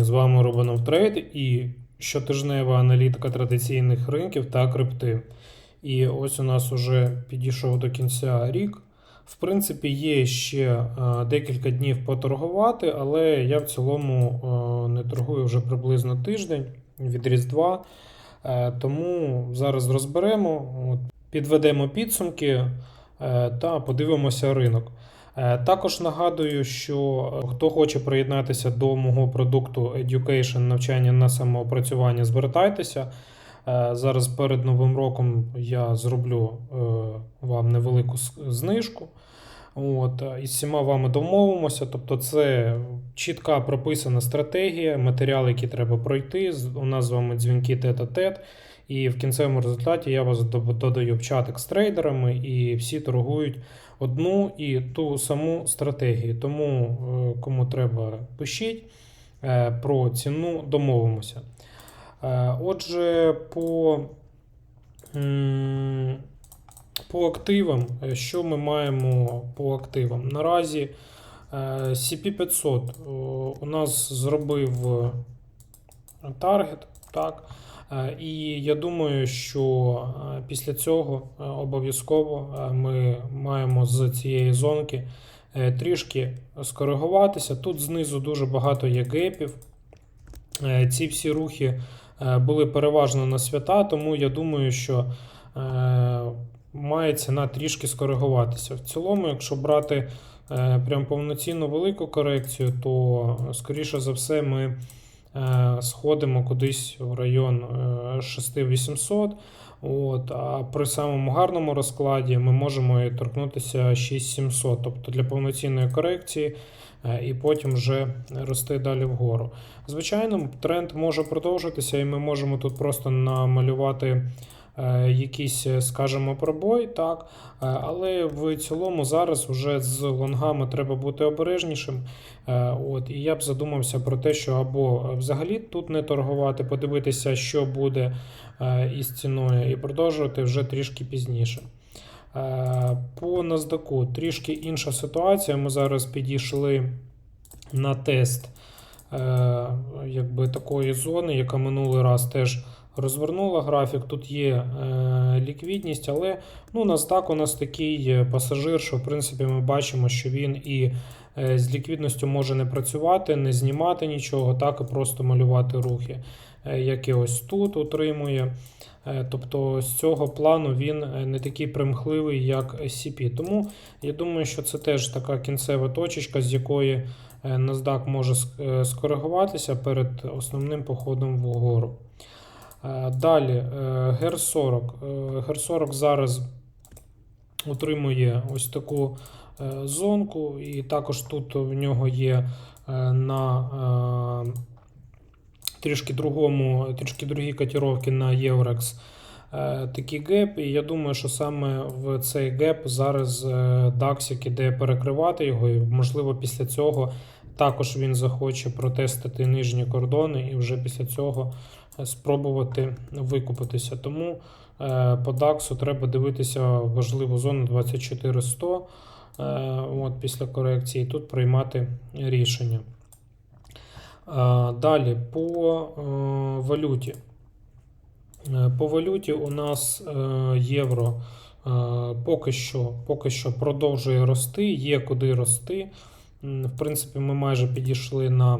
З вами Робинов Трейд і щотижнева аналітика традиційних ринків та крипти. І ось у нас уже підійшов до кінця рік. В принципі, є ще е, декілька днів поторгувати, але я в цілому е, не торгую вже приблизно тиждень від Різдва. Е, Тому зараз розберемо, підведемо підсумки та подивимося ринок. Е, Також нагадую, що е, хто хоче приєднатися до мого продукту Education навчання на самоопрацювання, звертайтеся. Е, Зараз перед Новим роком я зроблю вам невелику знижку. От, е, і з всіма вами домовимося. Тобто, це чітка прописана стратегія, матеріали, які треба пройти. У нас з вами дзвінки тет-а-тет. І в кінцевому результаті я вас додаю в чатик з трейдерами, і всі торгують одну і ту саму стратегію. Тому, е, кому треба, пишіть Е, про ціну, домовимося. Отже, по, по активам, е, що ми маємо по активам? Наразі е, CP500 у нас зробив е, таргет, так. Е, І я думаю, що е, після цього е, обов'язково е, ми маємо з цієї зонки е, трішки скоригуватися. Тут знизу дуже багато є гепів. Е, Ці всі рухи е, були переважно на свята, тому я думаю, що е, має ціна трішки скоригуватися. В цілому, якщо брати е, прям повноцінну велику корекцію, то е, скоріше за все ми е, сходимо кудись в район е, 6800. От, а при самому гарному розкладі ми можемо і торкнутися 6700, тобто для повноцінної корекції, і потім вже рости далі вгору. Звичайно, тренд може продовжитися, і ми можемо тут просто намалювати якийсь, е, скажімо, пробой, так. Е, Але в цілому зараз вже з лонгами треба бути обережнішим. Е, От, і я б задумався про те, що або взагалі тут не торгувати, подивитися, що буде е, із ціною, і продовжувати вже трішки пізніше. Е, По NASDAQ трішки інша ситуація. Ми зараз підійшли на тест е, якби такої зони, яка минулий раз теж розвернула графік. Тут є е, ліквідність, але ну, NASDAQ у нас такий е, пасажир, що в принципі ми бачимо, що він і е, з ліквідністю може не працювати, не знімати нічого, так і просто малювати рухи, е, як і ось тут утримує. Е, Тобто з цього плану він е, не такий примхливий, як SCP. Тому я думаю, що це теж така кінцева точечка, з якої е, NASDAQ може скоригуватися перед основним походом вгору. Е, Далі, е, GER40. Е, GER40 зараз утримує ось таку е, зонку, і також тут в нього є на трішки другому, трішки другі котировки на Єврекс. Такий геп, і я думаю, що саме в цей геп зараз DAX іде перекривати його, і можливо після цього також він захоче протестити нижні кордони і вже після цього е, спробувати викупитися. Тому е, по DAX треба дивитися важливу зону 24100 е, от, після корекції, тут приймати рішення. Далі по валюті. По валюті у нас євро поки що, поки що продовжує рости, є куди рости. В принципі, ми майже підійшли на.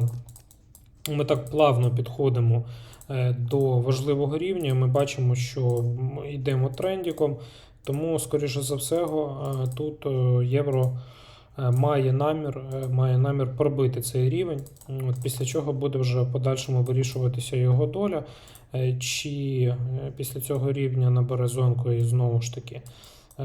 Ми так плавно підходимо е, до важливого рівня. Ми бачимо, що м, йдемо трендіком, тому, скоріше за все, е, тут е, євро має намір, має намір пробити цей рівень. От, після чого буде вже в подальшому вирішуватися його доля, чи після цього рівня набере зонку і знову ж таки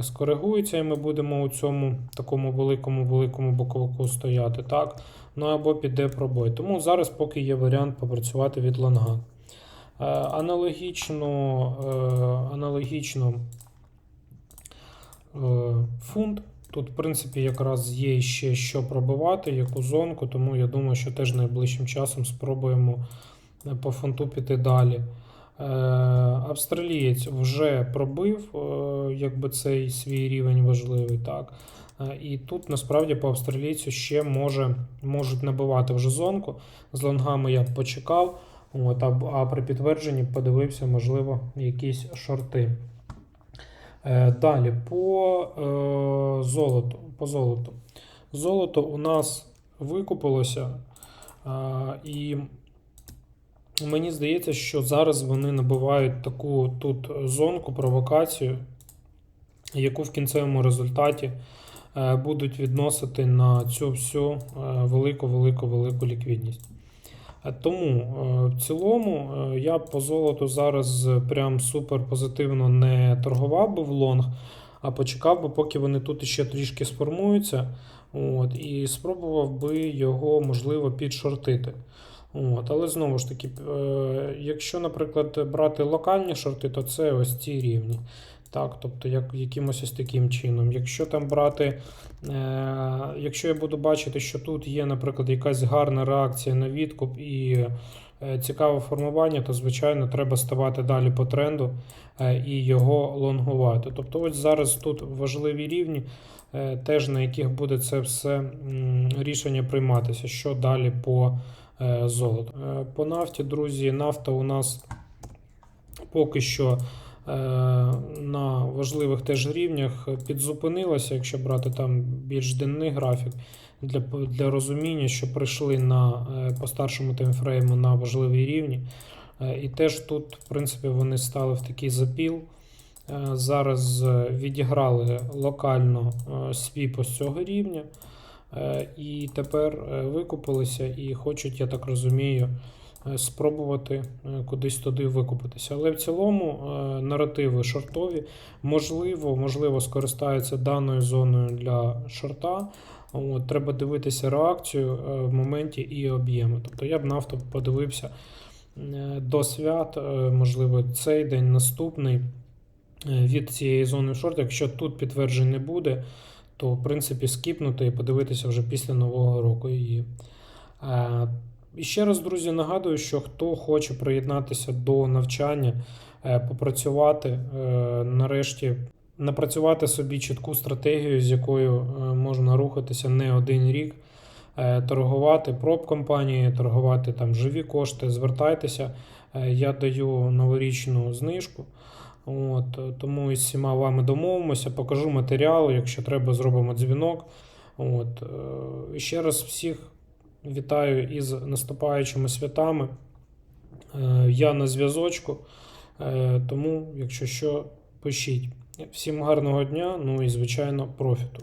скоригується, і ми будемо у цьому такому великому великому боковику стояти. так. Ну або піде пробой. Тому зараз поки є варіант попрацювати від лонга. Е, Аналогічно, е, аналогічно е, фунт. Тут, в принципі, якраз є ще що пробивати, яку зонку, тому я думаю, що теж найближчим часом спробуємо е, по фунту піти далі. Е, Австралієць вже пробив е, якби цей свій рівень важливий. так. Е, І тут насправді по австралійцю ще може, можуть набивати вже зонку. З лонгами я почекав, от, а, при підтвердженні подивився, можливо, якісь шорти. Далі по золоту. По золоту. Золото у нас викупилося, і мені здається, що зараз вони набивають таку тут зонку, провокацію, яку в кінцевому результаті е, будуть відносити на цю всю е, велику, велику, велику ліквідність. Е, Тому е, в цілому я по золоту зараз прям супер позитивно не торгував би в лонг, а почекав би, поки вони тут ще трішки сформуються. От, і спробував би його, можливо, підшортити. От, але знову ж таки, е, якщо, наприклад, брати локальні шорти, то це ось ці рівні. Так, тобто як, якимось ось таким чином. Якщо там брати, е, якщо я буду бачити, що тут є, наприклад, якась гарна реакція на відкуп і е, цікаве формування, то звичайно треба ставати далі по тренду е, і його лонгувати. Тобто, ось зараз тут важливі рівні, е, теж на яких буде це все м, рішення прийматися, що далі по е, золоту. Е, По нафті, друзі, нафта у нас поки що е, на важливих теж рівнях підзупинилася, якщо брати там більш денний графік, для, для розуміння, що прийшли на, по старшому таймфрейму на важливі рівні. І теж тут, в принципі, вони стали в такий запіл. Зараз відіграли локально свіп ось цього рівня. Е, І тепер е, викупилися і хочуть, я так розумію, е, спробувати кудись туди викупитися. Але в цілому наративи шортові, можливо, можливо, скористаються даною зоною для шорта. От, треба дивитися реакцію в моменті і об'єми. Тобто я б нафту подивився до свят, можливо, цей день наступний від цієї зони шорт. Якщо тут підтверджень не буде, то в принципі скіпнути і подивитися вже після нового року її. Е, І ще раз, друзі, нагадую, що хто хоче приєднатися до навчання, е, попрацювати, е, нарешті напрацювати собі чітку стратегію, з якою можна рухатися не один рік, торгувати проб компанії, торгувати там живі кошти, звертайтеся. Я даю новорічну знижку. От, е, тому із всіма вами домовимося, покажу матеріал, якщо треба, зробимо дзвінок. От, е, ще раз всіх вітаю із наступаючими святами. Е, Я на зв'язочку, тому, якщо що, пишіть. Всім гарного дня, ну і звичайно, профіту.